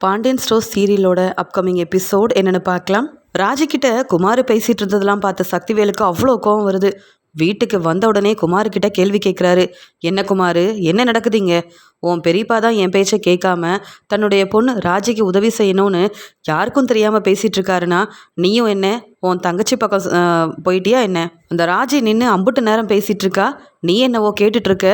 Pandian store சீரியலோட upcoming episode என்னென்னு பார்க்கலாம். ராஜிக்கிட்ட குமார் பேசிகிட்டு இருந்ததெல்லாம் பார்த்த சக்திவேலுக்கு அவ்வளோ கோவம் வருது. வீட்டுக்கு வந்த உடனே குமார்கிட்ட கேள்வி கேட்குறாரு என்ன குமார் என்ன நடக்குதுங்க? உன் பெரியப்பா தான் என் பேச்சை கேட்காம தன்னுடைய பொண்ணு ராஜிக்கு உதவி செய்யணும்னு யாருக்கும் தெரியாமல் பேசிகிட்டு இருக்காருன்னா நீயும் என்ன? உன் தங்கச்சி பக்கம் போயிட்டியா என்ன? அந்த ராஜி நின்று அம்புட்டு நேரம் பேசிகிட்டு இருக்கா? நீ என்னவோ கேட்டுட்ருக்க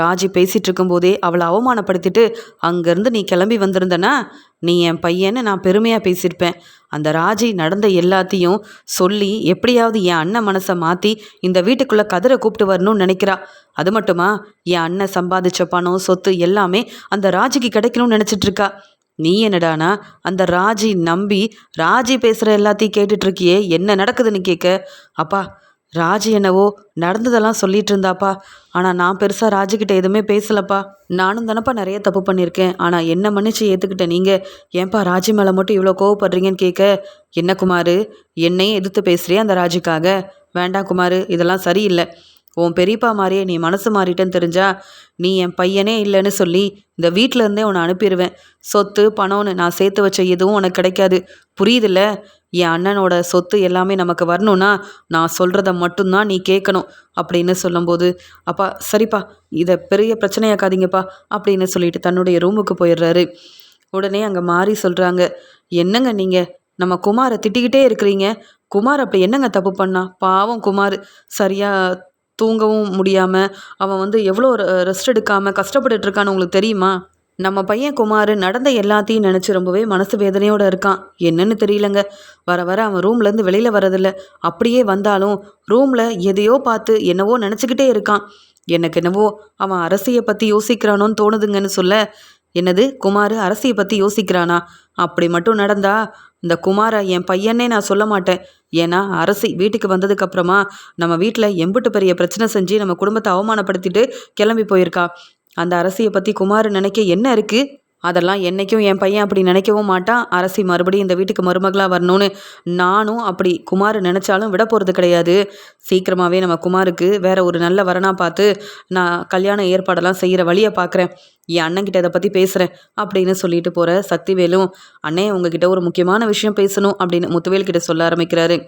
ராஜி பேசிகிட்டு இருக்கும்போதே அவளை அவமானப்படுத்திட்டு அங்கேருந்து நீ கிளம்பி வந்திருந்தனா? நீ என் பையன்னு நான் பெருமையாக பேசியிருப்பேன். அந்த ராஜி நடந்த எல்லாத்தையும் சொல்லி எப்படியாவது என் அண்ணன் மனசை மாற்றி இந்த வீட்டுக்குள்ளே கதிரை கூப்பிட்டு வரணும்னு நினைக்கிறா. அது மட்டுமா? என் அண்ணன் சம்பாதிச்ச பணம் சொத்து எல்லாமே அந்த ராஜிக்கு கிடைக்கணும்னு நினச்சிட்ருக்கா. நீ என்னடானா? அந்த ராஜி நம்பி ராஜி பேசுகிற எல்லாத்தையும் கேட்டுட்ருக்கியே. என்ன நடக்குதுன்னு கேட்க அப்பா ராஜி என்னவோ நடந்ததெல்லாம் சொல்லிட்டு இருந்தாப்பா ஆனால் நான் பெருசாக ராஜிக்கிட்ட எதுவுமே பேசலப்பா. நானும் தானப்பா நிறைய தப்பு பண்ணியிருக்கேன். ஆனால் என்ன மன்னிச்சு ஏற்றுக்கிட்ட நீங்கள் ஏன்பா ராஜி மேலே மட்டும் இவ்வளோ கோவப்படுறீங்கன்னு கேட்க? என்ன குமார்? என்னையே எதிர்த்து பேசுகிறியா அந்த ராஜிக்காக? வேண்டாம் குமார் இதெல்லாம் சரியில்லை. உன் பெரியப்பா மாதிரியே நீ மனசு மாறிட்டேன்னு தெரிஞ்சா நீ என் பையனே இல்லைன்னு சொல்லி இந்த வீட்டிலேருந்தே உன்னை அனுப்பிடுவேன் சொத்து பணம்னு நான் சேர்த்து வச்ச எதுவும் உனக்கு கிடைக்காது. புரியுதுல்ல? என் அண்ணனோட சொத்து எல்லாமே நமக்கு வரணும்னா நான் சொல்கிறத மட்டும்தான் நீ கேட்கணும் அப்படின்னு சொல்லும்போது அப்பா சரிப்பா இதை பெரிய பிரச்சனையாக்காதீங்கப்பா அப்படின்னு சொல்லிட்டு தன்னுடைய ரூமுக்கு போயிடுறாரு. உடனே அங்கே மாறி சொல்கிறாங்க என்னங்க நீங்கள் நம்ம குமாரை திட்டிக்கிட்டே இருக்கிறீங்க. குமார் அப்படி என்னங்க தப்பு பண்ணா? பாவம் குமார். சரியாக தூங்கவும் முடியாமல் அவன் வந்து எவ்வளோ ரெஸ்ட் எடுக்காமல் கஷ்டப்பட்டுட்டு இருக்கான்னு உங்களுக்கு தெரியுமா? நம்ம பையன் குமார் நடந்த எல்லாத்தையும் நினச்சி ரொம்பவே மனசு வேதனையோடு இருக்கான். என்னன்னு தெரியலங்க. வர வர அவன் ரூம்லேருந்து வெளியில் வரதில்ல அப்படியே வந்தாலும் ரூமில் எதையோ பார்த்து என்னவோ நினச்சிக்கிட்டே இருக்கான். எனக்கு என்னவோ அவன் அரசியை பற்றி யோசிக்கிறானோன்னு தோணுதுங்கன்னு சொல்ல என்னது குமார் அரசியை பற்றி யோசிக்கிறானா? அப்படி மட்டும் நடந்தா இந்த குமாரை என் பையனே நான் சொல்ல மாட்டேன். ஏன்னா அரசி வீட்டுக்கு வந்ததுக்கப்புறமா நம்ம வீட்டில் எம்புட்டு பெரிய பிரச்சனை செஞ்சு நம்ம குடும்பத்தை அவமானப்படுத்திட்டு கிளம்பி போயிருக்கா. அந்த அரசியை பற்றி குமார் நினைக்க என்ன இருக்குது அதெல்லாம் என்றைக்கும் என் பையன் அப்படி நினைக்கவும் மாட்டான். அரசி மறுபடியும் இந்த வீட்டுக்கு மருமகளாக வரணும்னு நானும் அப்படி குமார் நினச்சாலும் விட போகிறது கிடையாது. சீக்கிரமாகவே நம்ம குமாருக்கு வேற ஒரு நல்ல வரனாக பார்த்து நான் கல்யாண ஏற்பாடெல்லாம் செய்கிற வழியை பார்க்குறேன். என் அண்ணன்கிட்ட இதை பற்றி பேசுகிறேன் அப்படின்னு சொல்லிட்டு போகிற சக்திவேலும் அண்ணே உங்ககிட்ட ஒரு முக்கியமான விஷயம் பேசணும் அப்படின்னு முத்துவேல் கிட்ட சொல்ல ஆரம்பிக்கிறாரு.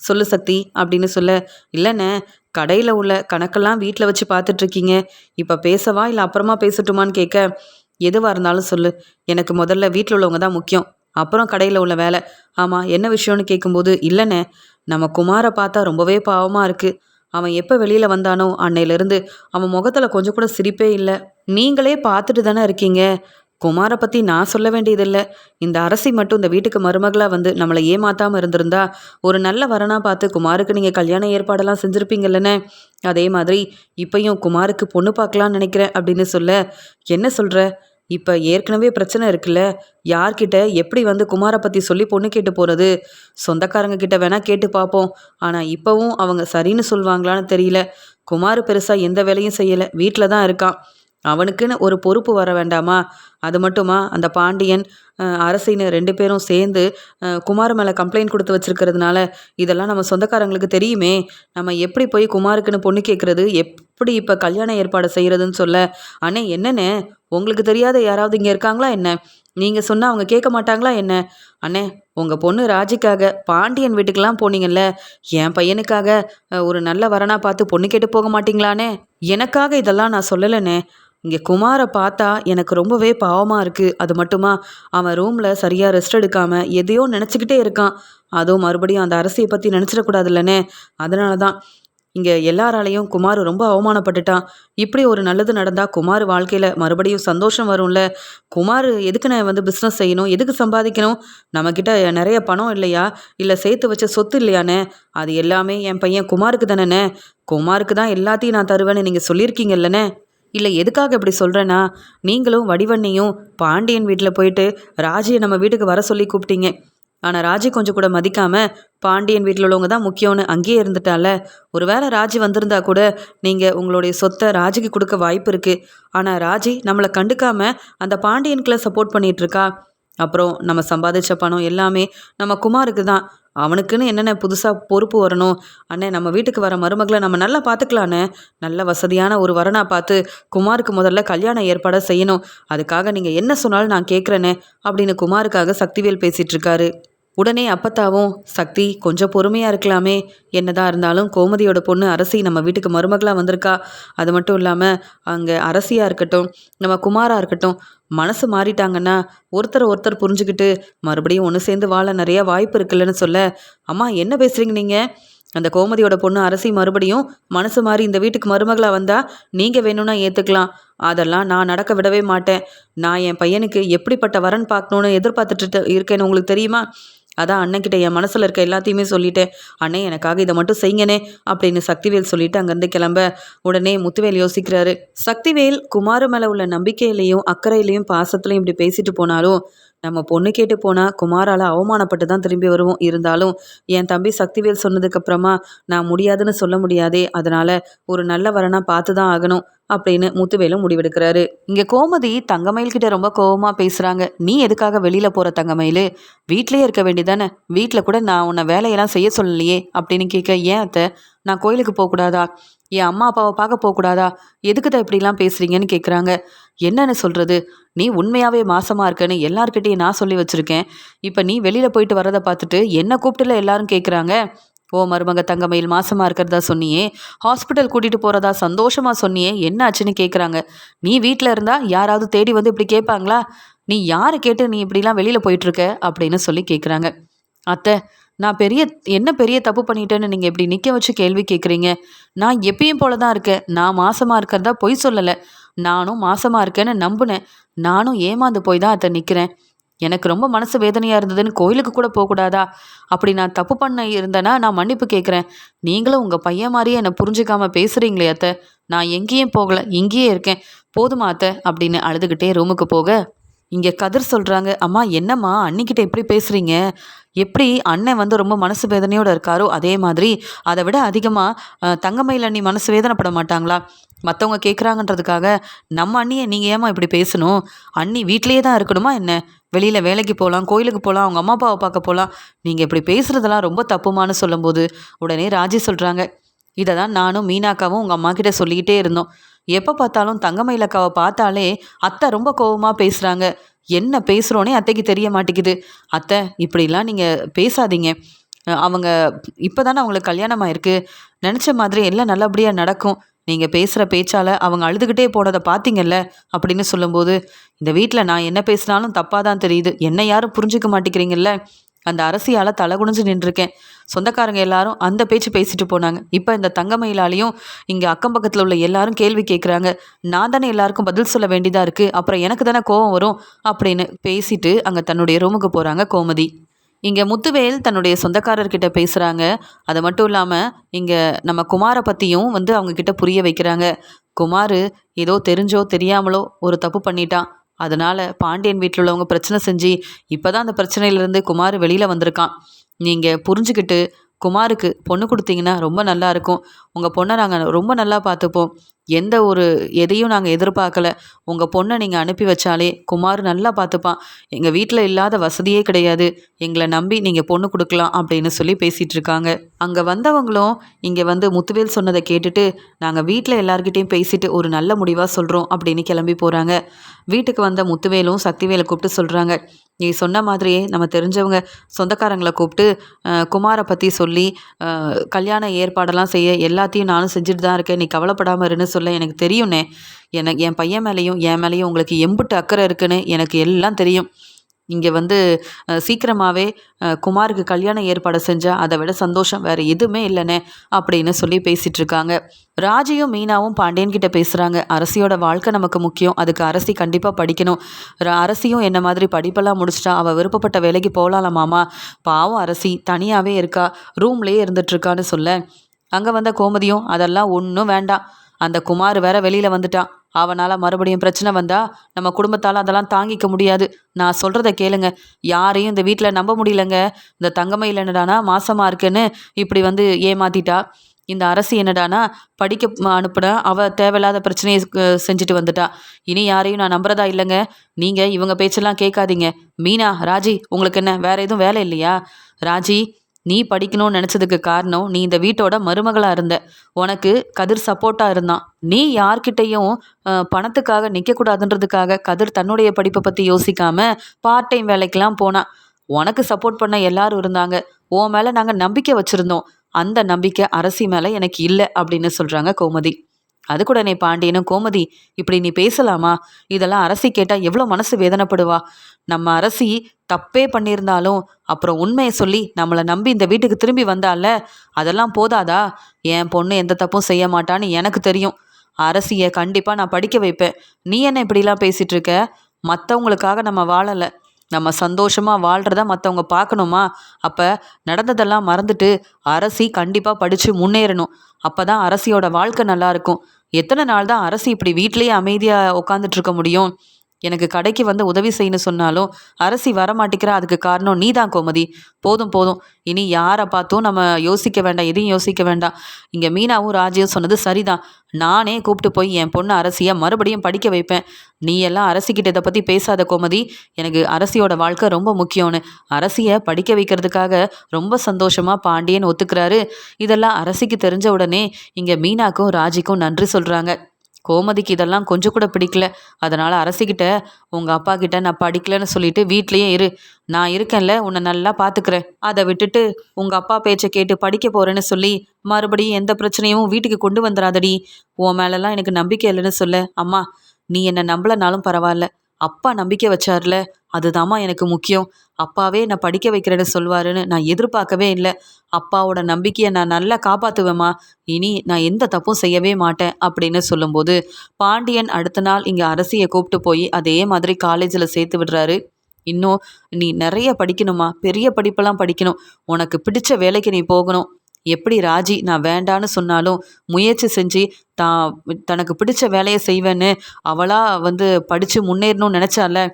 சொல்லு சக்தி அப்படின்னு சொல்ல இல்லைண்ணே கடையில் உள்ள கணக்கெல்லாம் வீட்டில் வச்சு பார்த்துட்ருக்கீங்க. இப்போ பேசவா இல்லை அப்புறமா பேசட்டுமான்னு கேட்க எதுவாக இருந்தாலும் சொல்லு. எனக்கு முதல்ல வீட்டில் உள்ளவங்க தான் முக்கியம். அப்புறம் கடையில் உள்ள வேலை. ஆமாம் என்ன விஷயம்னு கேட்கும்போது இல்லைண்ணே. நம்ம குமாரை பார்த்தா ரொம்பவே பாவமாக இருக்குது அவன் எப்போ வெளியில் வந்தானோ அன்னையிலேருந்து அவன் முகத்தில் கொஞ்சம் கூட சிரிப்பே இல்லை. நீங்களே பார்த்துட்டு தானே இருக்கீங்க. குமாரை பற்றி நான் சொல்ல வேண்டியதில்லை. இந்த அரசி மட்டும் இந்த வீட்டுக்கு மருமகளாக வந்து நம்மளை ஏமாத்தாமல் இருந்திருந்தா ஒரு நல்ல வரனாக பார்த்து குமாருக்கு நீங்கள் கல்யாண ஏற்பாடெல்லாம் செஞ்சுருப்பீங்கல்லண்ணே அதே மாதிரி இப்பையும் குமாருக்கு பொண்ணு பார்க்கலான்னு நினைக்கிறேன் அப்படின்னு சொல்ல என்ன சொல்கிற இப்போ ஏற்கனவே பிரச்சனை இருக்குல்ல. யார்கிட்ட எப்படி வந்து குமாரை பற்றி சொல்லி பொண்ணு கேட்டு போகிறது சொந்தக்காரங்க கிட்ட வேணால் கேட்டு பார்ப்போம். ஆனால் இப்போவும் அவங்க சரின்னு சொல்லுவாங்களான்னு தெரியல. குமார் பெருசாக எந்த வேலையும் செய்யலை. வீட்டில் தான் இருக்கான். அவனுக்குன்னு ஒரு பொறுப்பு வர வேண்டாமா? அது மட்டுமா? அந்த பாண்டியன் அரசின்னு ரெண்டு பேரும் சேர்ந்து குமார் மேலே கம்ப்ளைண்ட் கொடுத்து வச்சிருக்கிறதுனால இதெல்லாம் நம்ம சொந்தக்காரங்களுக்கு தெரியுமே. நம்ம எப்படி போய் குமாருக்குன்னு பொண்ணு கேட்குறது எப்படி இப்போ கல்யாண ஏற்பாடு செய்கிறதுன்னு சொல்ல? அண்ணே என்னண்ணே? உங்களுக்கு தெரியாத யாராவது இங்கே இருக்காங்களா என்ன? நீங்கள் சொன்னால் அவங்க கேட்க மாட்டாங்களா என்ன? அண்ணே உங்கள் பொண்ணு ராஜிக்காக பாண்டியன் வீட்டுக்கெல்லாம் போனீங்கல்ல. என் பையனுக்காக ஒரு நல்ல வரனாக பார்த்து பொண்ணு கேட்டு போக மாட்டீங்களானே எனக்காக இதெல்லாம் நான் சொல்லலைண்ணே. இங்கே குமாரை பார்த்தா எனக்கு ரொம்பவே பாவமாக இருக்குது அது மட்டுமா அவன் ரூமில் சரியாக ரெஸ்ட் எடுக்காமல் எதையோ நினச்சிக்கிட்டே இருக்கான். அதுவும் மறுபடியும் அந்த அரசியை பற்றி நினச்சிடக்கூடாதுல்லண்ணே அதனால தான் இங்கே எல்லாராலையும் குமார் ரொம்ப அவமானப்பட்டுட்டான். இப்படி ஒரு நல்லது நடந்தால் குமார் வாழ்க்கையில் மறுபடியும் சந்தோஷம் வரும்ல. குமார் எதுக்கு நான் வந்து பிஸ்னஸ் செய்யணும்? எதுக்கு சம்பாதிக்கணும்? நம்மக்கிட்ட நிறைய பணம் இல்லையா? இல்லை சேர்த்து வச்ச சொத்து இல்லையாண்ணே அது எல்லாமே என் பையன் குமாருக்கு தானேண்ணே குமாருக்கு தான் எல்லாத்தையும் நான் தருவேன்னு நீங்கள் சொல்லியிருக்கீங்கல்லண்ணே இல்லை எதுக்காக இப்படி சொல்கிறேன்னா நீங்களும் வடிவண்ணியும் பாண்டியன் வீட்டில் போயிட்டு ராஜியை நம்ம வீட்டுக்கு வர சொல்லி கூப்பிட்டீங்க. ஆனால் ராஜி கொஞ்சம் கூட மதிக்காமல் பாண்டியன் வீட்டில் உள்ளவங்க தான் முக்கியம்னு அங்கேயே இருந்துட்டால? ஒருவேளை ராஜி வந்திருந்தா கூட நீங்கள் உங்களுடைய சொத்தை ராஜிக்கு கொடுக்க வாய்ப்பு இருக்குது ஆனால் ராஜி நம்மளை கண்டுக்காம அந்த பாண்டியனுக்குள்ள சப்போர்ட் பண்ணிகிட்ருக்கா அப்புறம் நம்ம சம்பாதிச்ச பணம் எல்லாமே நம்ம குமாருக்கு தான். அவனுக்குன்னு என்னென்ன புதுசாக பொறுப்பு வரணும்? அண்ணே நம்ம வீட்டுக்கு வர மருமகளை நம்ம நல்லா பார்த்துக்கலாண்ணே நல்ல வசதியான ஒரு வரனா பார்த்து குமாருக்கு முதல்ல கல்யாண ஏற்பாடை செய்யணும். அதுக்காக நீங்கள் என்ன சொன்னாலும் நான் கேட்குறேனே அப்படின்னு குமாருக்காக சக்திவேல் பேசிகிட்டு இருக்காரு. உடனே அப்பத்தாவும் சக்தி கொஞ்சம் பொறுமையாக இருக்கலாமே. என்னதான் இருந்தாலும் கோமதியோட பொண்ணு அரசி நம்ம வீட்டுக்கு மருமகளாக வந்திருக்கா. அது மட்டும் இல்லாமல் அங்கே அரசியாக இருக்கட்டும் நம்ம குமாராக இருக்கட்டும் மனசு மாறிட்டாங்கன்னா ஒருத்தர் ஒருத்தர் புரிஞ்சுக்கிட்டு மறுபடியும் ஒன்று சேர்ந்து வாழ நிறைய வாய்ப்பு இருக்குல்லன்னு சொல்ல அம்மா என்ன பேசுகிறீங்க நீங்கள் அந்த கோமதியோட பொண்ணு அரசி மறுபடியும் மனசு மாறி இந்த வீட்டுக்கு மருமகளாக வந்தால் நீங்கள் வேணும்னா ஏற்றுக்கலாம் அதெல்லாம் நான் நடக்க விடவே மாட்டேன். நான் என் பையனுக்கு எப்படிப்பட்ட வரன் பார்க்கணுன்னு எதிர்பார்த்துட்டு இருக்கேன்னு உங்களுக்கு தெரியுமா? அதான் அண்ணன்கிட்ட என் மனசில் இருக்க எல்லாத்தையுமே சொல்லிட்டேன். அண்ணே எனக்காக இதை மட்டும் செய்யுங்கனே அப்படின்னு சக்திவேல் சொல்லிட்டு அங்கேருந்து கிளம்ப உடனே முத்துவேல் யோசிக்கிறாரு. சக்திவேல் குமார் மேலே உள்ள நம்பிக்கையிலையும் அக்கறையிலையும் பாசத்துலையும் இப்படி பேசிட்டு போனாலும் நம்ம பொண்ணு கேட்டு போனால் குமாரால் அவமானப்பட்டு தான் திரும்பி வருவோம். இருந்தாலும் என் தம்பி சக்திவேல் சொன்னதுக்கப்புறமா நான் முடியாதுன்னு சொல்ல முடியாதே அதனால் ஒரு நல்ல வரனாக பார்த்து தான் ஆகணும். அப்படின்னு முத்துவேலும் முடிவெடுக்கிறாரு. இங்கே கோமதி தங்கமயில் கிட்ட ரொம்ப கோவமாக பேசுகிறாங்க நீ எதுக்காக வெளியில் போகிற தங்கமயில்? வீட்லேயே இருக்க வேண்டியதானே? வீட்டில் கூட நான் உன்னை வேலையெல்லாம் செய்ய சொல்லலையே அப்படின்னு கேட்க ஏன் அத்தை? நான் கோயிலுக்கு போகக்கூடாதா? என் அம்மா அப்பாவை பார்க்க போகக்கூடாதா? எதுக்கு தான் இப்படிலாம் பேசுகிறீங்கன்னு கேட்குறாங்க என்னன்னு சொல்கிறது நீ உண்மையாகவே மாசமாக இருக்கன்னு எல்லார்கிட்டையும் நான் சொல்லி வச்சுருக்கேன். இப்போ நீ வெளியில் போயிட்டு வரதை பார்த்துட்டு என்ன கூப்பிட்டுல எல்லாரும் கேட்குறாங்க ஓ மருமக தங்கமயில் மாசமாக இருக்கிறதா சொன்னியே. ஹாஸ்பிட்டல் கூட்டிகிட்டு போகிறதா சந்தோஷமாக சொன்னியே. என்ன ஆச்சுன்னு கேட்குறாங்க நீ வீட்டில் இருந்தால் யாராவது தேடி வந்து இப்படி கேட்பாங்களா நீ யாரை கேட்டு நீ இப்படிலாம் வெளியில் போயிட்டுருக்க? அப்படின்னு சொல்லி கேட்குறாங்க அத்தை நான் பெரிய என்ன பெரிய தப்பு பண்ணிட்டேன்னு நீங்கள் இப்படி நிற்க வச்சு கேள்வி கேட்குறீங்க நான் எப்பயும் போல தான் இருக்கேன். நான் மாசமாக இருக்கிறதா பொய் சொல்லலை. நானும் மாசமாக இருக்கேன்னு நம்பினேன். நானும் ஏமாந்து போய் தான் அத்தை நிற்கிறேன் எனக்கு ரொம்ப மனசு வேதனையாக இருந்ததுன்னு கோயிலுக்கு கூட போகக்கூடாதா? அப்படி நான் தப்பு பண்ண இருந்தேன்னா நான் மன்னிப்பு கேட்குறேன் நீங்களும் உங்கள் பையன் மாதிரியே என்னை புரிஞ்சுக்காம பேசுகிறீங்களே அத்தை. நான் எங்கேயும் போகலை. இங்கேயே இருக்கேன். போதுமா அத்தை? அப்படின்னு அழுதுகிட்டே ரூமுக்கு போக. இங்கே கதிர் சொல்கிறாங்க அம்மா என்னம்மா? அன்னிக்கிட்ட எப்படி பேசுகிறீங்க எப்படி அண்ணன் வந்து ரொம்ப மனசு வேதனையோடு இருக்காரோ அதே மாதிரி. அதை விட அதிகமாக தங்கமயில் அண்ணி மனசு வேதனைப்பட மாட்டாங்களா? மற்றவங்க கேட்குறாங்கன்றதுக்காக நம்ம அண்ணியை நீங்கள் ஏமா இப்படி பேசணும்? அண்ணி வீட்லேயே தான் இருக்கணுமா என்ன? வெளியில் வேலைக்கு போகலாம் கோயிலுக்கு போகலாம் அவங்க அம்மா அப்பாவை பார்க்க போகலாம் நீங்கள் இப்படி பேசுகிறதெல்லாம் ரொம்ப தப்புமான்னு சொல்லும்போது உடனே ராஜி சொல்கிறாங்க இதை தான் நானும் மீனாக்காவும் உங்கள் அம்மா கிட்ட சொல்லிக்கிட்டே இருந்தோம். எப்போ பார்த்தாலும் தங்கமயிலக்காவை பார்த்தாலே அத்தை ரொம்ப கோபமாக பேசுகிறாங்க என்ன பேசுகிறோன்னே அத்தைக்கு தெரிய மாட்டேங்குது. அத்தை இப்படிலாம் நீங்கள் பேசாதீங்க. அவங்க இப்போ தானே அவங்களுக்கு கல்யாணம் ஆயிருக்கு நினச்ச மாதிரி எல்லாம் நல்லபடியாக நடக்கும். நீங்கள் பேசுகிற பேச்சால் அவங்க அழுதுகிட்டே போனதை பார்த்தீங்கல்ல அப்படின்னு சொல்லும்போது இந்த வீட்டில் நான் என்ன பேசினாலும் தப்பாக தான் தெரியுது. என்ன யாரும் புரிஞ்சிக்க மாட்டேங்கிறீங்கல்ல? அந்த அரசியால் தலை குனிஞ்சு நின்றுருக்கேன். சொந்தக்காரங்க எல்லாரும் அந்த பேச்சு பேசிட்டு போனாங்க. இப்போ இந்த தங்கமயிலாலையும் இங்கே அக்கம் பக்கத்தில் உள்ள எல்லாரும் கேள்வி கேட்குறாங்க நான் தானே எல்லாருக்கும் பதில் சொல்ல வேண்டியதாக இருக்குது அப்புறம் எனக்கு தானே கோவம் வரும்? அப்படின்னு பேசிட்டு அங்கே தன்னுடைய ரூமுக்கு போகிறாங்க கோமதி. இங்கே முத்துவேல் தன்னுடைய சொந்தக்காரர்கிட்ட பேசுகிறாங்க அது மட்டும் இல்லாமல் இங்கே நம்ம குமாரை பற்றியும் வந்து அவங்கக்கிட்ட புரிய வைக்கிறாங்க. குமார் ஏதோ தெரிஞ்சோ தெரியாமலோ ஒரு தப்பு பண்ணிட்டான். அதனால் பாண்டியன் வீட்டில் உள்ளவங்க பிரச்சனை செஞ்சு இப்போ தான் அந்த பிரச்சனையிலேருந்து குமார் வெளியில் வந்திருக்கான். நீங்கள் புரிஞ்சுக்கிட்டு குமாருக்கு பொண்ணு கொடுத்தீங்கன்னா ரொம்ப நல்லா இருக்கும். உங்கள் பொண்ணை நாங்கள் ரொம்ப நல்லா பார்த்துப்போம். எந்த ஒரு எதையும் நாங்கள் எதிர்பார்க்கல. உங்கள் பொண்ணை நீங்கள் அனுப்பி வச்சாலே குமார் நல்லா பார்த்துப்பான். எங்கள் வீட்டில் இல்லாத வசதியே கிடையாது. எங்களை நம்பி நீங்கள் பொண்ணு கொடுக்கலாம் அப்படின்னு சொல்லி பேசிகிட்டு இருக்காங்க. அங்கே வந்தவங்களும் இங்கே வந்து முத்துவேல் சொன்னதை கேட்டுட்டு நாங்கள் வீட்டில் எல்லார்கிட்டேயும் பேசிட்டு ஒரு நல்ல முடிவாக சொல்கிறோம் அப்படின்னு கிளம்பி போகிறாங்க வீட்டுக்கு வந்த முத்துவேலும் சக்திவேலை கூப்பிட்டு சொல்கிறாங்க நீ சொன்ன மாதிரியே நம்ம தெரிஞ்சவங்க சொந்தக்காரங்களை கூப்பிட்டு குமாரை பற்றி சொல்லி கல்யாண ஏற்பாடெல்லாம் செய்ய எல்லா எல்லாத்தையும் நானும் செஞ்சுட்டு தான் இருக்கேன். நீ கவலைப்படாமல் இருன்னு சொல்ல எனக்கு தெரியும்னே. எனக்கு என் பையன் மேலேயும் என் மேலேயும் உங்களுக்கு எம்புட்டு அக்கறை இருக்குன்னு எனக்கு எல்லாம் தெரியும். இங்கே வந்து சீக்கிரமாகவே குமாருக்கு கல்யாணம் ஏற்பாடு செஞ்சால் அதை விட சந்தோஷம் வேறு எதுவுமே இல்லைனே அப்படின்னு சொல்லி பேசிகிட்டு இருக்காங்க. ராஜியும் மீனாவும் பாண்டியன்கிட்ட பேசுகிறாங்க அரசியோட வாழ்க்கை நமக்கு முக்கியம். அதுக்கு அரசி கண்டிப்பாக படிக்கணும். அரசியும் என்ன மாதிரி படிப்பெல்லாம் முடிச்சிட்டா அவள் விருப்பப்பட்ட வேலைக்கு போகலாம் மாமா. பாவம் அரசி தனியாகவே இருக்கா. ரூம்லேயே இருந்துட்டுருக்கான்னு சொல்ல அங்கே வந்த கோமதியும் அதெல்லாம் ஒன்றும் வேண்டாம். அந்த குமார் வேற வெளியில் வந்துட்டான். அவனால் மறுபடியும் பிரச்சனை வந்தால் நம்ம குடும்பத்தால் அதெல்லாம் தாங்கிக்க முடியாது. நான் சொல்கிறத கேளுங்க. யாரையும் இந்த வீட்டில் நம்ப முடியலங்க. இந்த தங்கமயில் இல்லைன்னடானா மாசமாக இருக்குன்னு இப்படி வந்து ஏமாத்திட்டா. இந்த அரசு என்னடானா படிக்க ம- அனுப்புனா அவ தேவையில்லாத பிரச்சனையை செஞ்சுட்டு வந்துட்டா. இனி யாரையும் நான் நம்புறதா இல்லைங்க. நீங்க இவங்க பேச்செல்லாம் கேட்காதீங்க. மீனா ராஜி உங்களுக்கு என்ன? வேற எதுவும் வேலை இல்லையா? ராஜி நீ படிக்கணும்னு நினச்சதுக்கு காரணம் நீ இந்த வீட்டோட மருமகளாக இருந்த. உனக்கு கதிர் சப்போர்ட்டாக இருந்தான். நீ யார்கிட்டையும் பணத்துக்காக நிற்கக்கூடாதுன்றதுக்காக கதிர் தன்னுடைய படிப்பை பற்றி யோசிக்காம பார்ட் டைம் வேலைக்கெல்லாம் போனான் உனக்கு சப்போர்ட் பண்ண எல்லாரும் இருந்தாங்க. உன் மேலே நாங்கள் நம்பிக்கை வச்சுருந்தோம். அந்த நம்பிக்கை அரசி மேலே எனக்கு இல்லை அப்படின்னு சொல்கிறாங்க கோமதி. அது கூட நீ பாண்டியனும் கோமதி இப்படி நீ பேசலாமா? இதெல்லாம் அரசி கேட்டால் எவ்வளோ மனசு வேதனைப்படுவா? நம்ம அரசி தப்பே பண்ணியிருந்தாலும் அப்புறம் உண்மையை சொல்லி நம்மளை நம்பி இந்த வீட்டுக்கு திரும்பி வந்தால அதெல்லாம் போதாதா? என் பொண்ணு எந்த தப்பும் செய்ய மாட்டான்னு எனக்கு தெரியும். அரசியை கண்டிப்பாக நான் படிக்க வைப்பேன். நீ என்ன இப்படிலாம் பேசிகிட்டு இருக்க? மற்றவங்களுக்காக நம்ம வாழலை. நம்ம சந்தோஷமாக வாழ்கிறத மற்றவங்க பார்க்கணுமா? அப்போ நடந்ததெல்லாம் மறந்துட்டு அரசி கண்டிப்பாக படித்து முன்னேறணும். அப்போ தான் அரசியோட வாழ்க்கை நல்லாயிருக்கும் எத்தனை நாள் தான் அரசி இப்படி வீட்டிலேயே அமைதியாக உட்காந்துட்டு இருக்க முடியும்? எனக்கு கடைக்கு வந்து உதவி செய்யணும் சொன்னாலும் அரசி வரமாட்டேங்கிற அதுக்கு காரணம் நீ தான் கோமதி. போதும் போதும். இனி யாரை பார்த்தும் நம்ம யோசிக்க வேண்டாம் எதையும் யோசிக்க வேண்டாம். இங்கே மீனாவும் ராஜியும் சொன்னது சரிதான். நானே கூப்பிட்டு போய் என் பொண்ணு அரசியை மறுபடியும் படிக்க வைப்பேன். நீ எல்லாம் அரசிக்கிட்ட இதை பற்றி பேசாத கோமதி. எனக்கு அரசியோட வாழ்க்கை ரொம்ப முக்கியம்னு. அரசியை படிக்க வைக்கிறதுக்காக ரொம்ப சந்தோஷமாக பாண்டியன் ஒத்துக்கிறாரு. இதெல்லாம் அரசிக்கு தெரிஞ்ச உடனே இங்கே மீனாக்கும் ராஜிக்கும் நன்றி சொல்கிறாங்க கோமதிக்கு இதெல்லாம் கொஞ்சம் கூட பிடிக்கல. அதனால் அரசிக்கிட்ட உங்கள் அப்பா கிட்ட நான் படிக்கலைன்னு சொல்லிட்டு வீட்லேயே இரு. நான் இருக்கேன்ல உன்னை நல்லா பார்த்துக்கிறேன் அதை விட்டுட்டு உங்கள் அப்பா பேச்சை கேட்டு படிக்க போகிறேன்னு சொல்லி மறுபடியும் எந்த பிரச்சனையும் வீட்டுக்கு கொண்டு வந்துடாதடி உன் மேலெல்லாம் எனக்கு நம்பிக்கை இல்லைன்னு சொல்ல. அம்மா நீ என்னை நம்பலனாலும் பரவாயில்ல. அப்பா நம்பிக்கை வச்சார்ல. அதுதாம்மா எனக்கு முக்கியம். அப்பாவே என்னை படிக்க வைக்கிறேன்னு சொல்வாருன்னு நான் எதிர்பார்க்கவே இல்லை. அப்பாவோட நம்பிக்கையை நான் நல்லா காப்பாற்றுவேம்மா இனி நான் எந்த தப்பும் செய்யவே மாட்டேன் அப்படின்னு சொல்லும்போது பாண்டியன் அடுத்த நாள் இங்கே அரசியை கூப்பிட்டு போய் அதே மாதிரி காலேஜில் சேர்த்து விடுறாரு. இன்னும் நீ நிறைய படிக்கணுமா பெரிய படிப்பெல்லாம் படிக்கணும். உனக்கு பிடிச்ச வேலைக்கு நீ போகணும். எப்படி ராஜி நான் வேண்டான்னு சொன்னாலும் முயற்சி செஞ்சு தான் தனக்கு பிடிச்ச வேலையை செய்வேன்னு அவளாக வந்து படித்து முன்னேறணும்னு நினச்சால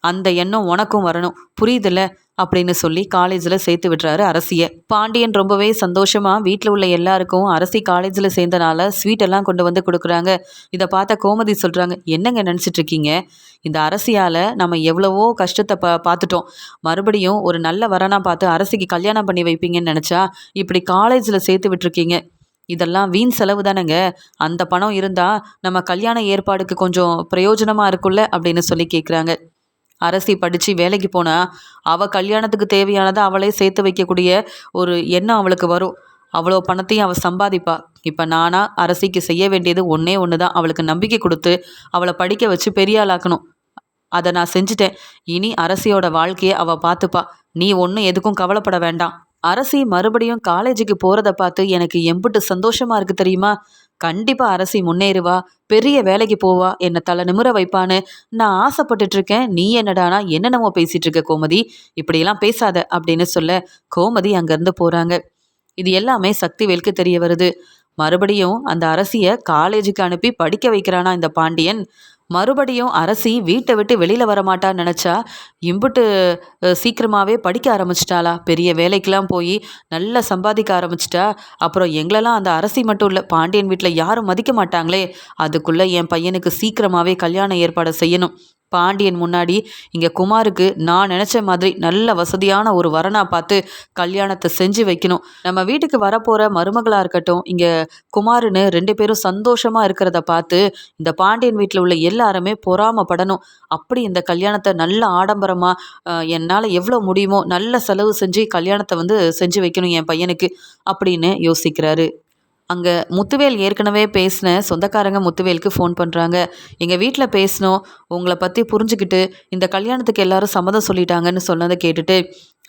அந்த எண்ணம் உனக்கும் வரணும். புரியுதுல்ல? அப்படின்னு சொல்லி காலேஜில் சேர்த்து விடுறாரு அரசியை. பாண்டியன் ரொம்பவே சந்தோஷமாக வீட்டில் உள்ள எல்லாருக்கும் அரசி காலேஜில் சேர்ந்தனால ஸ்வீட் எல்லாம் கொண்டு வந்து கொடுக்குறாங்க. இதை பார்த்த கோமதி சொல்கிறாங்க என்னங்க நினச்சிட்டு இருக்கீங்க? இந்த அரசியால் நம்ம எவ்வளவோ கஷ்டத்தை பா பார்த்துட்டோம். மறுபடியும் ஒரு நல்ல வரனாக பார்த்து அரசிக்கு கல்யாணம் பண்ணி வைப்பீங்கன்னு நினச்சா இப்படி காலேஜில் சேர்த்து விட்டுருக்கீங்க. இதெல்லாம் வீண் செலவு தானேங்க. அந்த பணம் இருந்தால் நம்ம கல்யாண ஏற்பாடுக்கு கொஞ்சம் பிரயோஜனமாக இருக்கும்ல? அப்படின்னு சொல்லி கேட்குறாங்க அரசி படித்து வேலைக்கு போனால் அவள் கல்யாணத்துக்கு தேவையானதை அவளே சேர்த்து வைக்கக்கூடிய ஒரு எண்ணம் அவளுக்கு வரும். அவ்வளோ பணத்தையும் அவள் சம்பாதிப்பா. இப்போ நானாக அரசிக்கு செய்ய வேண்டியது ஒன்றே ஒன்று தான் அவளுக்கு நம்பிக்கை கொடுத்து அவளை படிக்க வச்சு பெரிய ஆளாக்கணும். அதை நான் செஞ்சுட்டேன். இனி அரசியோட வாழ்க்கையை அவள் பார்த்துப்பா. நீ ஒன்றும் எதுக்கும் கவலைப்பட வேண்டாம். அரசி மறுபடியும் காலேஜுக்கு போகிறத பார்த்து எனக்கு எம்புட்டு சந்தோஷமாக இருக்குது தெரியுமா? கண்டிப்பாக அரசி முன்னேறுவா பெரிய வேலைக்கு போவா என்னை தலை நிமிர வைப்பான்னு நான் ஆசைப்பட்டுட்டு இருக்கேன் நீ என்னடானா என்னென்னமோ பேசிகிட்டு இருக்க கோமதி? இப்படியெல்லாம் பேசாத அப்படின்னு சொல்ல கோமதி அங்கேருந்து போகிறாங்க இது எல்லாமே சக்திவேலுக்கு தெரிய வருது. மறுபடியும் அந்த அரசியை காலேஜுக்கு அனுப்பி படிக்க வைக்கிறானா இந்த பாண்டியன்? மறுபடியும் அரசி வீட்டை விட்டு வெளியில் வரமாட்டான்னு நினச்சா இம்புட்டு சீக்கிரமாகவே படிக்க ஆரம்பிச்சிட்டாளா. பெரிய வேலைக்கெலாம் போய் நல்லா சம்பாதிக்க ஆரம்பிச்சிட்டா. அப்புறம் எங்களெல்லாம் அந்த அரசி மட்டும் இல்லை பாண்டியன் வீட்டில் யாரும் மதிக்க மாட்டாங்களே. அதுக்குள்ளே என் பையனுக்கு சீக்கிரமாகவே கல்யாண ஏற்பாடு செய்யணும். பாண்டியன் முன்னாடி இங்கே குமாருக்கு நான் நினச்ச மாதிரி நல்ல வசதியான ஒரு வரனாக பார்த்து கல்யாணத்தை செஞ்சு வைக்கணும். நம்ம வீட்டுக்கு வரப்போகிற மருமகளாக இருக்கட்டும் இங்கே குமாருன்னு ரெண்டு பேரும் சந்தோஷமாக இருக்கிறத பார்த்து இந்த பாண்டியன் வீட்டில் உள்ள எல்லாருமே பொறாமப்படணும். அப்படி இந்த கல்யாணத்தை நல்ல ஆடம்பரமாக என்னால் எவ்வளோ முடியுமோ நல்ல செலவு செஞ்சு கல்யாணத்தை வந்து செஞ்சு வைக்கணும் என் பையனுக்கு அப்படின்னு யோசிக்கிறாரு. அங்கே முத்துவேல் ஏற்கனவே பேசின சொந்தக்காரங்க முத்துவேலுக்கு ஃபோன் பண்ணுறாங்க எங்கள் வீட்டில் பேசினோம். உங்களை பற்றி புரிஞ்சுக்கிட்டு இந்த கல்யாணத்துக்கு எல்லாரும் சம்மதம் சொல்லிட்டாங்கன்னு சொன்னதை கேட்டுட்டு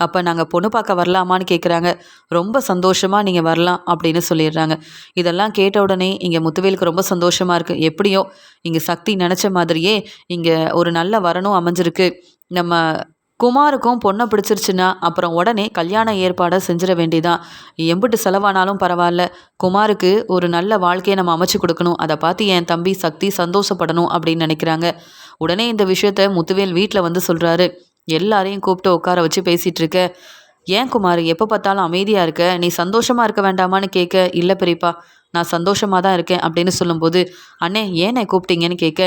அப்போ நாங்கள் பொண்ணு பார்க்க வரலாமான்னு கேட்குறாங்க ரொம்ப சந்தோஷமாக நீங்கள் வரலாம் அப்படின்னு சொல்லிடுறாங்க. இதெல்லாம் கேட்ட உடனே இங்கே முத்துவேலுக்கு ரொம்ப சந்தோஷமாக இருக்குது எப்படியோ இங்கே சக்தி நினச்ச மாதிரியே இங்கே ஒரு நல்ல வரணும் அமைஞ்சிருக்கு. நம்ம குமாருக்கும் பொண்ணை பிடிச்சிருச்சுன்னா அப்புறம் உடனே கல்யாண ஏற்பாடை செஞ்சிட வேண்டியதான் எம்பிட்டு செலவானாலும் பரவாயில்ல. குமாருக்கு ஒரு நல்ல வாழ்க்கையை நம்ம அமைச்சு கொடுக்கணும். அதை பார்த்து என் தம்பி சக்தி சந்தோஷப்படணும் அப்படின்னு நினைக்கிறாங்க. உடனே இந்த விஷயத்த முத்துவேல் வீட்டில் வந்து சொல்கிறாரு எல்லாரையும் கூப்பிட்டு உட்கார வச்சு பேசிகிட்டு இருக்க. ஏன் குமார் எப்போ பார்த்தாலும் அமைதியாக இருக்க? நீ சந்தோஷமாக இருக்க வேண்டாமான்னு கேட்க இல்லை பெரியப்பா நான் சந்தோஷமாக தான் இருக்கேன் அப்படின்னு சொல்லும்போது அண்ணே ஏன் கூப்பிட்டீங்கன்னு கேட்க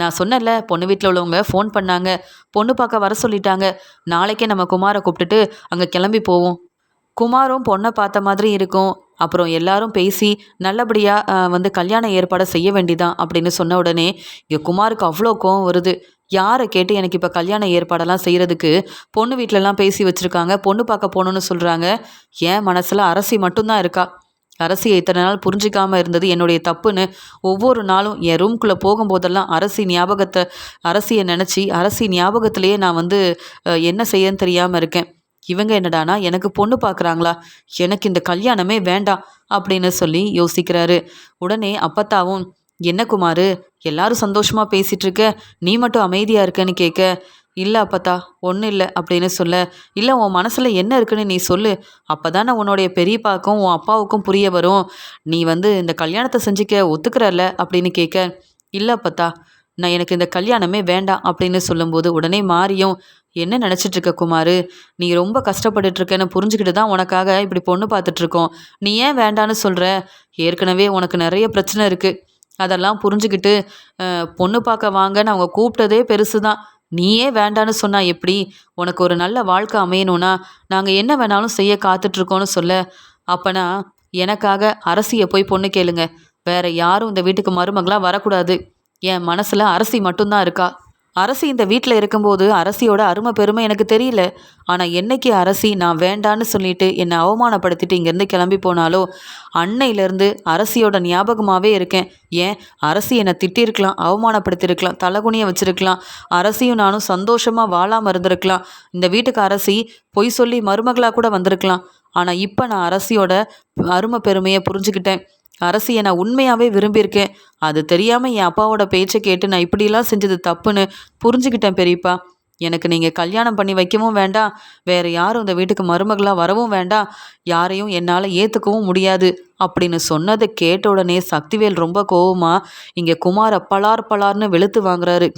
நான் சொன்னேன்ல பொண்ணு வீட்டில் உள்ளவங்க ஃபோன் பண்ணாங்க. பொண்ணு பார்க்க வர சொல்லிட்டாங்க. நாளைக்கே நம்ம குமாரை கூப்பிட்டுட்டு அங்கே கிளம்பி போவோம். குமாரும் பொண்ணை பார்த்த மாதிரி இருக்கும். அப்புறம் எல்லாரும் பேசி நல்லபடியாக வந்து கல்யாண ஏற்பாடை செய்ய வேண்டிதான் அப்படின்னு சொன்ன உடனே இங்கே குமாருக்கு அவ்வளோ கோவம் வருது. யாரை கேட்டு எனக்கு இப்போ கல்யாண ஏற்பாடெல்லாம் செய்கிறதுக்கு பொண்ணு வீட்டிலலாம் பேசி வச்சுருக்காங்க. பொண்ணு பார்க்க போகணுன்னு சொல்கிறாங்க என் மனசில் அரசி மட்டும்தான் இருக்கா? அரசியை இத்தனை நாள் புரிஞ்சிக்காமல் இருந்தது என்னுடைய தப்புன்னு ஒவ்வொரு நாளும் என் ரூம்குள்ளே போகும்போதெல்லாம் அரசி ஞாபகத்தை அரசியை நினச்சி அரசி ஞாபகத்திலேயே நான் வந்து என்ன செய்யன்னு தெரியாமல் இருக்கேன். இவங்க என்னடானா எனக்கு பொண்ணு பார்க்குறாங்களா எனக்கு இந்த கல்யாணமே வேண்டாம் அப்படின்னு சொல்லி யோசிக்கிறாரு. உடனே அப்பத்தாவும் என்ன குமாரு எல்லாரும் சந்தோஷமாக பேசிகிட்டு இருக்க நீ மட்டும் அமைதியாக இருக்கன்னு கேட்க இல்லை அப்பத்தா ஒன்றும் இல்லை அப்படின்னு சொல்ல இல்லை உன் மனசில் என்ன இருக்குன்னு நீ சொல்லு. அப்போ தானே உன்னுடைய பெரியப்பாக்கும் உன் அப்பாவுக்கும் புரிய வரும். நீ வந்து இந்த கல்யாணத்தை செஞ்சுக்க ஒத்துக்கிறல்ல அப்படின்னு கேட்க இல்லை அப்பத்தா நான் எனக்கு இந்த கல்யாணமே வேண்டாம் அப்படின்னு சொல்லும்போது உடனே மாறியும் என்ன நினச்சிட்டு இருக்க குமார்? நீ ரொம்ப கஷ்டப்பட்டுட்டு இருக்கேன்னு புரிஞ்சுக்கிட்டு தான் உனக்காக இப்படி பொண்ணு பார்த்துட்ருக்கோம் நீ ஏன் வேண்டான்னு சொல்கிற ஏற்கனவே உனக்கு நிறைய பிரச்சனை இருக்குது அதெல்லாம் புரிஞ்சுக்கிட்டு பொண்ணு பார்க்க வாங்கன்னு அவங்க கூப்பிட்டதே பெருசு தான் நீயே வேண்டான்னு சொன்னா எப்படி? உனக்கு ஒரு நல்ல வாழ்க்கை அமையணும்னா நாங்கள் என்ன வேணாலும் செய்ய காத்துட்ருக்கோன்னு சொல்ல. அப்பனா எனக்காக அரசியை போய் பொண்ணு கேளுங்க. வேற யாரும் இந்த வீட்டுக்கு மருமகளாக வரக்கூடாது. என் மனசில் அரசி மட்டும்தான் இருக்கா? அரசி இந்த வீட்டில் இருக்கும்போது அரசியோட அருமை பெருமை எனக்கு தெரியல. ஆனால் என்னைக்கு அரசி நான் வேண்டான்னு சொல்லிட்டு என்னை அவமானப்படுத்திட்டு இங்கேருந்து கிளம்பி போனாலோ அன்னையிலேருந்து அரசியோட ஞாபகமாகவே இருக்கேன். ஏன்? அரசி என்னை திட்டிருக்கலாம் அவமானப்படுத்தியிருக்கலாம் தலைகுனியை வச்சிருக்கலாம். அரசியும் நானும் சந்தோஷமாக வாழாமல் இருந்திருக்கலாம். இந்த வீட்டுக்கு அரசி பொய் சொல்லி மருமகளாக கூட வந்திருக்கலாம். ஆனால் இப்போ நான் அரசியோட அருமை பெருமையை புரிஞ்சுக்கிட்டேன். அரசியை நான் உண்மையாகவே விரும்பியிருக்கேன். அது தெரியாமல் என் அப்பாவோட பேச்சை கேட்டு நான் இப்படிலாம் செஞ்சது தப்புன்னு புரிஞ்சுக்கிட்டேன் பெரியப்பா. எனக்கு நீங்கள் கல்யாணம் பண்ணி வைக்கவும் வேண்டாம். வேறு யாரும் இந்த வீட்டுக்கு மருமகளாக வரவும் வேண்டாம். யாரையும் என்னால் ஏற்றுக்கவும் முடியாது. அப்படின்னு சொன்னதை கேட்ட உடனே சக்திவேல் ரொம்ப கோவமாக இங்கே குமார பலார் பலார்னு வெளுத்து வாங்குறாரு.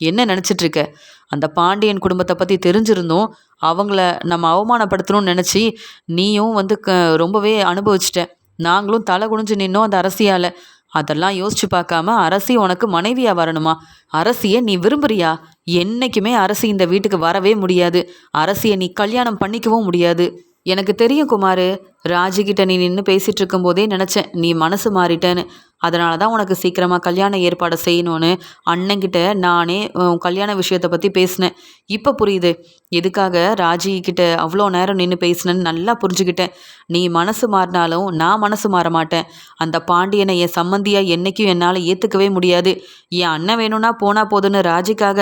என்ன நினச்சிட்டு இருக்க அந்த பாண்டியன் குடும்பத்தை பற்றி தெரிஞ்சிருந்தோம் அவங்கள நம்ம அவமானப்படுத்தணும்னு நினச்சி நீயும் வந்து க ரொம்பவே அனுபவிச்சிட்ட. நாங்களும் தலை குனிஞ்சு நின்னோம் அந்த அரசியால். அதெல்லாம் யோசிச்சு பார்க்காம அரசி உனக்கு மனைவியா வரணுமா? அரசியை நீ விரும்புறியா? என்னைக்குமே அரசி இந்த வீட்டுக்கு வரவே முடியாது. அரசியை நீ கல்யாணம் பண்ணிக்கவும் முடியாது. எனக்கு தெரியும் குமாரு. ராஜுகிட்ட நீ நின்று பேசிட்டு இருக்கும்போதே நினச்சேன் நீ மனசு மாறிட்டேன்னு. அதனால தான் உனக்கு சீக்கிரமாக கல்யாண ஏற்பாடு செய்யணும்னு அண்ணன்கிட்ட நானே உன் கல்யாண விஷயத்தை பற்றி பேசினேன். இப்போ புரியுது. எதுக்காக ராஜிகிட்ட அவ்வளோ நேரம் நின்று பேசினேன்னு நல்லா புரிஞ்சுக்கிட்டேன் நீ மனசு மாறினாலும் நான் மனசு மாற மாட்டேன். அந்த பாண்டியனை என் சம்மந்தியாக என்றைக்கும் என்னால் ஏற்றுக்கவே முடியாது. என் அண்ணன் வேணும்னா போனால் போதுன்னு ராஜிக்காக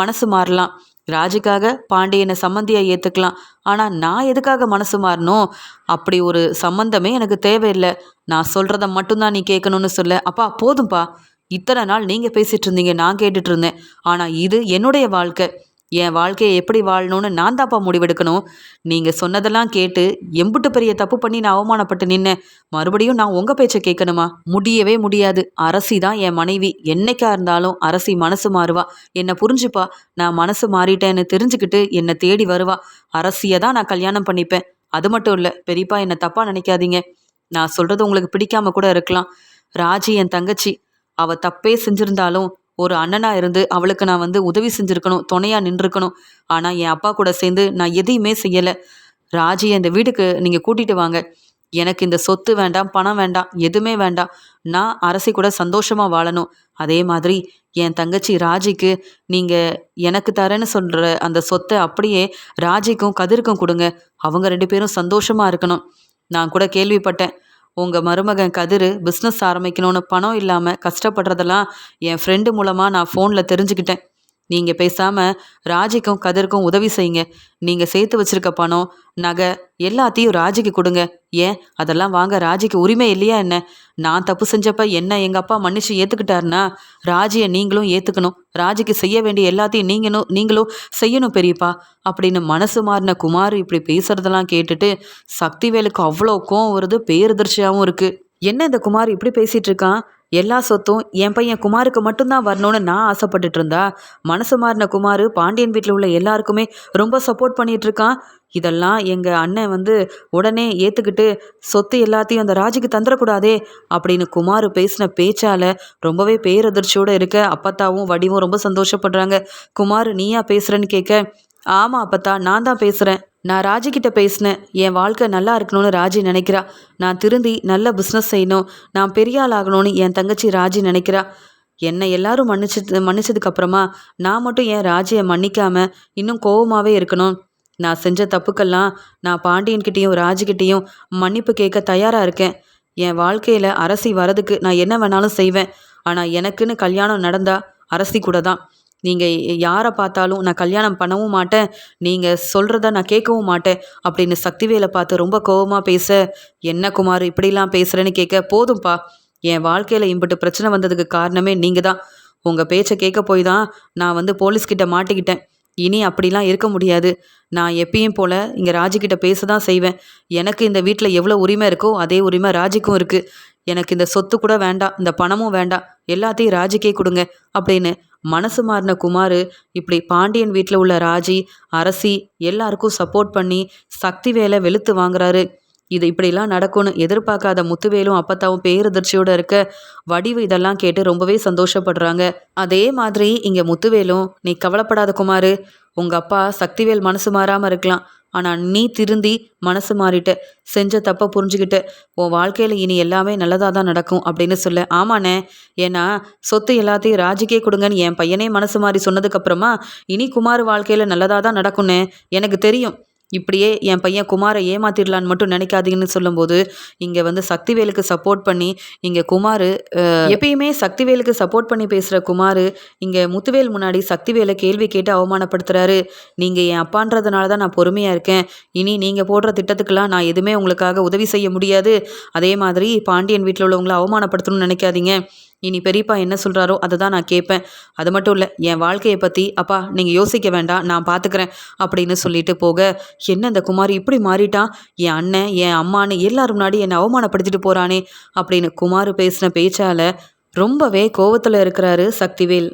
மனசு மாறலாம். ராஜிக்காக பாண்டியனை சம்மந்தியாக ஏற்றுக்கலாம் ஆனால் நான் எதுக்காக மனசு மாறணும்? அப்படி ஒரு சம்மந்தமே எனக்கு தேவையில்லை. நான் சொல்கிறத மட்டும்தான் நீ கேட்கணும்னு சொல்ல. அப்பா போதும்பா. இத்தனை நாள் நீங்கள் பேசிகிட்டு இருந்தீங்க நான் கேட்டுட்ருந்தேன் ஆனால் இது என்னுடைய வாழ்க்கை. என் வாழ்க்கையை எப்படி வாழணும்னு நான் தான்ப்பா முடிவெடுக்கணும். நீங்கள் சொன்னதெல்லாம் கேட்டு எம்புட்டு பெரிய தப்பு பண்ணி நான் அவமானப்பட்டு நின்னேன். மறுபடியும் நான் உங்கள் பேச்சை கேட்கணுமா? முடியவே முடியாது. அரசி தான் என் மனைவி. என்னைக்கா இருந்தாலும் அரசி மனசு மாறுவா. என்னை புரிஞ்சுப்பா? நான் மனசு மாறிட்டேன்னு தெரிஞ்சுக்கிட்டு என்னை தேடி வருவா. அரசியை தான் நான் கல்யாணம் பண்ணிப்பேன். அது மட்டும் இல்லை பெரியப்பா என்னை தப்பாக நினைக்காதீங்க. நான் சொல்கிறது உங்களுக்கு பிடிக்காம கூட இருக்கலாம். ராஜி என் தங்கச்சி. அவள் தப்பே செஞ்சிருந்தாலும் ஒரு அண்ணனாக இருந்து அவளுக்கு நான் வந்து உதவி செஞ்சுருக்கணும் துணையாக நின்றுருக்கணும். ஆனால் என் அப்பா கூட சேர்ந்து நான் எதையுமே செய்யலை. ராஜியை இந்த வீட்டுக்கு நீங்கள் கூட்டிகிட்டு வாங்க. எனக்கு இந்த சொத்து வேண்டாம் பணம் வேண்டாம் எதுவுமே வேண்டாம். நான் அரசி கூட சந்தோஷமாக வாழணும். அதே மாதிரி என் தங்கச்சி ராஜிக்கு நீங்கள் எனக்கு தரேன்னு சொல்கிற அந்த சொத்தை அப்படியே ராஜிக்கும் கதிருக்கும் கொடுங்க. அவங்க ரெண்டு பேரும் சந்தோஷமாக இருக்கணும். நான் கூட கேள்விப்பட்டேன். உங்கள் மருமகன் கதிர் பிஸ்னஸ் ஆரம்பிக்கணும்னு பணம் இல்லாமல் கஷ்டப்படுறதெல்லாம் என் ஃப்ரெண்டு மூலமாக நான் ஃபோனில் தெரிஞ்சுக்கிட்டேன். நீங்கள் பேசாமல் ராஜிக்கும் கதிர்க்கும் உதவி செய்யுங்க. நீங்கள் சேர்த்து வச்சிருக்க பணம் நகை எல்லாத்தையும் ராஜிக்கு கொடுங்க. ஏன்? அதெல்லாம் வாங்க ராஜிக்கு உரிமை இல்லையா என்ன? நான் தப்பு செஞ்சப்ப என்ன எங்கள் அப்பா மன்னிச்சு ஏற்றுக்கிட்டாருன்னா ராஜியை நீங்களும் ஏற்றுக்கணும் ராஜிக்கு செய்ய வேண்டிய எல்லாத்தையும் நீங்களும் நீங்களும் செய்யணும் பெரியப்பா. அப்படின்னு மனசு மாறின குமார் இப்படி பேசுறதெல்லாம் கேட்டுட்டு சக்திவேலுக்கு அவ்வளோ கோவம் வருது பேரதிர்ச்சியாகவும் இருக்குது என்ன இந்த குமார் இப்படி பேசிட்டு இருக்கான்? எல்லா சொத்தும் என் பையன் குமாருக்கு மட்டும்தான் வரணும்னு நான் ஆசைப்பட்டுட்டு இருந்தா. மனசு மாறின குமார் பாண்டியன் வீட்டில் உள்ள எல்லாருக்குமே ரொம்ப சப்போர்ட் பண்ணிட்டு இருக்கான். இதெல்லாம் எங்கள் அண்ணன் வந்து உடனே ஏற்றுக்கிட்டு சொத்து எல்லாத்தையும் அந்த ராஜுக்கு தந்துடக்கூடாதே அப்படின்னு குமார் பேசின பேச்சால் ரொம்பவே பேரதிர்ச்சியோடு இருக்க அப்பத்தாவும் வடிவும் ரொம்ப சந்தோஷப்படுறாங்க. குமார் நீயா பேசுகிறேன்னு கேட்க ஆமாம் அப்பத்தா நான் தான் பேசுகிறேன் நான் ராஜிக்கிட்ட பேசினேன். என் வாழ்க்கை நல்லா இருக்கணும்னு ராஜி நினைக்கிறா. நான் திருந்தி நல்ல பிஸ்னஸ் செய்யணும். நான் பெரிய ஆள் ஆகணும்னு என் தங்கச்சி ராஜி நினைக்கிறா. என்னை எல்லாரும் மன்னிச்சது மன்னிச்சதுக்கப்புறமா நான் மட்டும் என் ராஜியை மன்னிக்காம இன்னும் கோவமாகவே இருக்கணும்? நான் செஞ்ச தப்புக்கெல்லாம் நான் பாண்டியன்கிட்டேயும் ராஜிக்கிட்டேயும் மன்னிப்பு கேட்க தயாராக இருக்கேன். என் வாழ்க்கையில் அரசி வரதுக்கு நான் என்ன வேணாலும் செய்வேன். ஆனால் எனக்குன்னு கல்யாணம் நடந்தா அரசி கூட தான் நீங்கள் யாரை பார்த்தாலும் நான் கல்யாணம் பண்ணவும் மாட்டேன். நீங்கள் சொல்கிறத நான் கேட்கவும் மாட்டேன். அப்படின்னு சக்திவேலை பார்த்து ரொம்ப கோவமாக பேச என்ன குமார் இப்படிலாம் பேசுகிறேன்னு கேட்க போதும்ப்பா என் வாழ்க்கையில் இம்பிட்டு பிரச்சனை வந்ததுக்கு காரணமே நீங்கள் தான். உங்கள் பேச்சை கேட்க போய் தான் நான் வந்து போலீஸ்கிட்ட மாட்டிக்கிட்டேன். இனி அப்படிலாம் இருக்க முடியாது. நான் எப்பயும் போல் இங்கே ராஜிக்கிட்ட பேச தான் செய்வேன். எனக்கு இந்த வீட்டில் எவ்வளோ உரிமை இருக்கோ அதே உரிமை ராஜிக்கும் இருக்குது எனக்கு இந்த சொத்து கூட வேண்டாம் இந்த பணமும் வேண்டாம். எல்லாத்தையும் ராஜிக்கே கொடுங்க. அப்படின்னு மனசு மாறின குமார் இப்படி பாண்டியன் வீட்டில் உள்ள ராஜி அரசி எல்லாருக்கும் சப்போர்ட் பண்ணி சக்தி வேலை வெளுத்து வாங்குறாரு. இது இப்படிலாம் நடக்கும்னு எதிர்பார்க்காத முத்துவேலும் அப்பத்தாவும் பேரதிர்ச்சியோட இருக்க வடிவு இதெல்லாம் கேட்டு ரொம்பவே சந்தோஷப்படுறாங்க. அதே மாதிரி இங்கே முத்துவேலும் நீ கவலைப்படாத குமார் உங்கள் அப்பா சக்திவேல் மனசு மாறாமல் இருக்கலாம். ஆனால் நீ திருந்தி மனசு மாறிட்ட செஞ்ச தப்பை புரிஞ்சுக்கிட்ட உன் வாழ்க்கையில் இனி எல்லாமே நல்லதாக தான் நடக்கும் அப்படின்னு சொல்ல. ஆமாண்ணே. ஏன்னா சொத்து எல்லாத்தையும் ராஜிக்கே கொடுங்கன்னு என் பையனே மனசு மாறி சொன்னதுக்கப்புறமா இனி குமார் வாழ்க்கையில் நல்லதாக தான் நடக்கும்னு எனக்கு தெரியும். இப்படியே என் பையன் குமாரை ஏமாத்திடலான்னு மட்டும் நினைக்காதீங்கன்னு சொல்லும்போது இங்கே வந்து சக்திவேலுக்கு சப்போர்ட் பண்ணி இங்கே குமார் எப்பயுமே சக்திவேலுக்கு சப்போர்ட் பண்ணி பேசுகிற குமார் இங்கே முத்துவேல் முன்னாடி சக்திவேலை கேள்வி கேட்டு அவமானப்படுத்துகிறாரு நீங்கள் என் அப்பான்றதுனால தான் நான் பொறுமையாக இருக்கேன். இனி நீங்கள் போடுற திட்டத்துக்கெல்லாம் நான் எதுவுமே உங்களுக்காக உதவி செய்ய முடியாது. அதே மாதிரி பாண்டியன் வீட்டில் உள்ளவங்களை அவமானப்படுத்தணும்னு நினைக்காதீங்க. இனி பெரியப்பா என்ன சொல்கிறாரோ அதை தான் நான் கேட்பேன். அது மட்டும் இல்லை என் வாழ்க்கையை பற்றி அப்பா நீங்கள் யோசிக்க வேண்டாம் நான் பார்த்துக்கிறேன் அப்படின்னு சொல்லிட்டு போக என்ன இந்த குமார் இப்படி மாறிட்டான் என் அண்ணன் என் அம்மான்னு எல்லாரும் முன்னாடி என்னை அவமானப்படுத்திட்டு போகிறானே அப்படின்னு குமார் பேசின பேச்சால் ரொம்பவே கோவத்தில் இருக்கிறாரு சக்திவேல்.